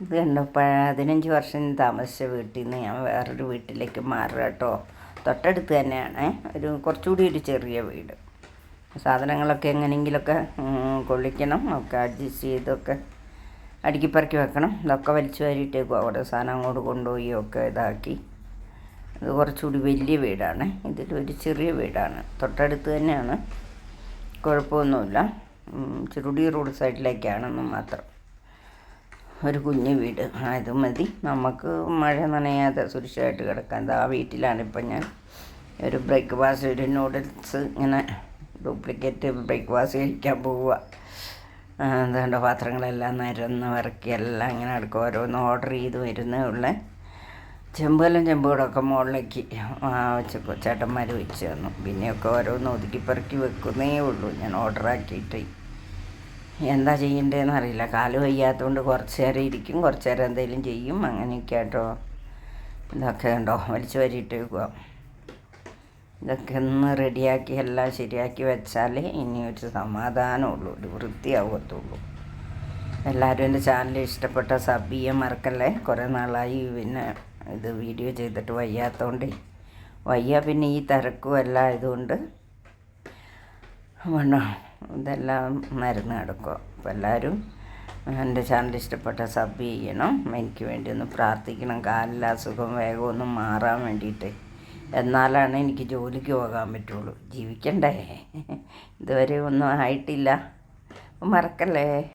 ഇത് പതിനഞ്ച് വർഷം താമസിച്ച വീട്ടിൽ നിന്ന് ഞാൻ വേറൊരു വീട്ടിലേക്ക് മാറുക കേട്ടോ. തൊട്ടടുത്ത് തന്നെയാണ് ഒരു കുറച്ചുകൂടി ഒരു ചെറിയ വീട്. സാധനങ്ങളൊക്കെ എങ്ങനെയെങ്കിലുമൊക്കെ ഉം, കൊള്ളിക്കണം ഒക്കെ അഡ്ജസ്റ്റ് ചെയ്തൊക്കെ അടുക്കിപ്പറക്കി വെക്കണം. ഇതൊക്കെ വലിച്ചു വാരിയിട്ടേക്കും അവിടെ സാധനം അങ്ങോട്ട് കൊണ്ടുപോയി ഒക്കെ ഇതാക്കി. ഇത് കുറച്ചുകൂടി വലിയ വീടാണ്. ഇതിലൊരു ചെറിയ വീടാണ്. തൊട്ടടുത്ത് തന്നെയാണ്. കുഴപ്പമൊന്നുമില്ല. ചുരുടി റോഡ് സൈഡിലേക്കാണെന്ന് മാത്രം. ഒരു കുഞ്ഞു വീട് അത് മതി. നമുക്ക് മഴ നനയാതെ സുരക്ഷിതമായിട്ട് കിടക്കാം. ആ വീട്ടിലാണ് ഇപ്പം ഞാൻ. ഒരു ബ്രേക്ക്ഫാസ്റ്റ് ഒരു നൂഡിൽസ് ഇങ്ങനെ ഡ്യൂപ്ലിക്കേറ്റ് ബ്രേക്ക്ഫാസ്റ്റ് കഴിക്കാൻ പോവുക. അതുകൊണ്ട് പാത്രങ്ങളെല്ലാം നിരന്ന് വിറക്കി എല്ലാം ഇങ്ങനെ അടുക്ക ഓരോന്ന് ഓർഡർ ചെയ്ത് വരുന്നേ ഉള്ളേ. ചെമ്പുകലും ചെമ്പുകളൊക്കെ മുകളിലേക്ക് ചേട്ടന്മാർ വെച്ച് തന്നു. പിന്നെയൊക്കെ ഓരോന്ന് ഒതുക്കി പെറുക്കി വെക്കുന്നേ ഉള്ളൂ. ഞാൻ ഓർഡർ ആക്കിയിട്ട് എന്താ ചെയ്യേണ്ടതെന്ന് അറിയില്ല. കാൽ വയ്യാത്തതുകൊണ്ട് കുറച്ച് നേരം ഇരിക്കും കുറച്ച് നേരം എന്തെങ്കിലും ചെയ്യും. അങ്ങനെയൊക്കെ കേട്ടോ ഇതൊക്കെ ഉണ്ടോ വലിച്ചു വരിയിട്ട് വെക്കുക ഇതൊക്കെ ഒന്ന് റെഡിയാക്കി എല്ലാം ശരിയാക്കി വെച്ചാൽ ഇനി ഒരു സമാധാനമുള്ളൂ ഒരു വൃത്തിയാവത്തുള്ളൂ. എല്ലാവരും എന്റെ ചാനൽ ഇഷ്ടപ്പെട്ട സബ് ചെയ്യാൻ മറക്കല്ലേ? കുറേ നാളായി പിന്നെ ഇത് വീഡിയോ ചെയ്തിട്ട് വയ്യാത്തതുകൊണ്ട് വയ്യ പിന്നെ ഈ തിരക്കും എല്ലാം ആയതുകൊണ്ട്. വേണം ഇതെല്ലാം മരുന്ന് കിടക്കുക അപ്പോൾ എല്ലാവരും എന്റെ ചാനൽ ഇഷ്ടപ്പെട്ട സബ് ചെയ്യണം. എനിക്ക് വേണ്ടി ഒന്ന് പ്രാർത്ഥിക്കണം. കാലില്ല അസുഖം വേഗം ഒന്ന് മാറാൻ വേണ്ടിയിട്ട്. എന്നാലാണ് എനിക്ക് ജോലിക്ക് പോകാൻ പറ്റുള്ളൂ. ജീവിക്കണ്ടേ? ഇതുവരെ ഒന്നും ആയിട്ടില്ല. മറക്കല്ലേ?